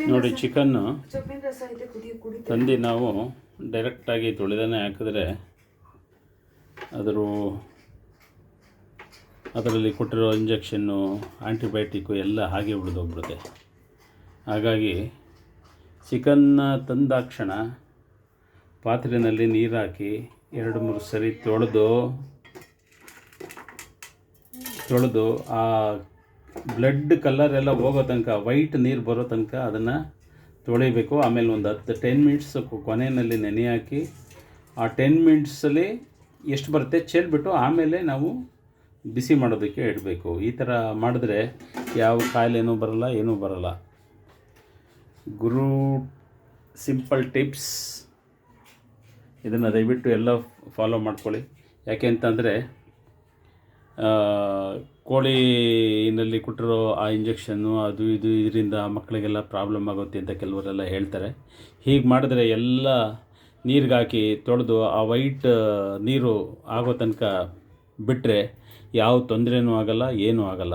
ನೋಡಿ ಚಿಕನ್ನು ತಂದು ನಾವು ಡೈರೆಕ್ಟಾಗಿ ತೊಳೆದನೇ ಹಾಕಿದ್ರೆ ಅದರ ಅದರಲ್ಲಿ ಕೊಟ್ಟಿರೋ ಇಂಜೆಕ್ಷನ್ನು ಆ್ಯಂಟಿಬಯೋಟಿಕ್ಕು ಎಲ್ಲ ಹಾಗೆ ಉಳಿದೋಗ್ಬಿಡುತ್ತೆ. ಹಾಗಾಗಿ ಚಿಕನ್ನ ತಂದಾಕ್ಷಣ ಪಾತ್ರೆಯಲ್ಲಿ ನೀರು ಹಾಕಿ ಎರಡು ಮೂರು ಸರಿ ತೊಳೆದು ತೊಳೆದು ಆ ಬ್ಲಡ್ ಕಲರ್ ಎಲ್ಲ ಹೋಗೋ ತನಕ ವೈಟ್ ನೀರು ಬರೋ ತನಕ ಅದನ್ನು ತೊಳಿಬೇಕು. ಆಮೇಲೆ ಒಂದು ಹತ್ತು ಟೆನ್ ಮಿನಿಟ್ಸ್ ಕೊನೆಯಲ್ಲಿ ನೆನೆ ಹಾಕಿ, ಆ ಟೆನ್ ಮಿನಿಟ್ಸಲ್ಲಿ ಎಷ್ಟು ಬರುತ್ತೆ ಚೆಲ್ಬಿಟ್ಟು ಆಮೇಲೆ ನಾವು ಬಿಸಿ ಮಾಡೋದಕ್ಕೆ ಇಡಬೇಕು. ಈ ಥರ ಮಾಡಿದ್ರೆ ಯಾವ ಕಾಯಿಲೆನೂ ಬರಲ್ಲ, ಏನೂ ಬರಲ್ಲ. ಗುರು ಸಿಂಪಲ್ ಟಿಪ್ಸ್ ಇದನ್ನು ದಯವಿಟ್ಟು ಎಲ್ಲ ಫಾಲೋ ಮಾಡ್ಕೊಳ್ಳಿ. ಯಾಕೆ ಅಂತಂದರೆ ಕೋಳಿನಲ್ಲಿ ಕೊಟ್ಟಿರೋ ಆ ಇಂಜೆಕ್ಷನ್ನು ಅದು ಇದು ಇದರಿಂದ ಮಕ್ಕಳಿಗೆಲ್ಲ ಪ್ರಾಬ್ಲಮ್ ಆಗುತ್ತೆ ಅಂತ ಕೆಲವರೆಲ್ಲ ಹೇಳ್ತಾರೆ. ಹೀಗೆ ಮಾಡಿದ್ರೆ ಎಲ್ಲ ನೀರಿಗೆ ಹಾಕಿ ತೊಳೆದು ಆ ವೈಟ್ ನೀರು ಆಗೋ ತನಕ ಬಿಟ್ಟರೆ ಯಾವ ತೊಂದರೆನೂ ಆಗಲ್ಲ, ಏನೂ ಆಗಲ್ಲ.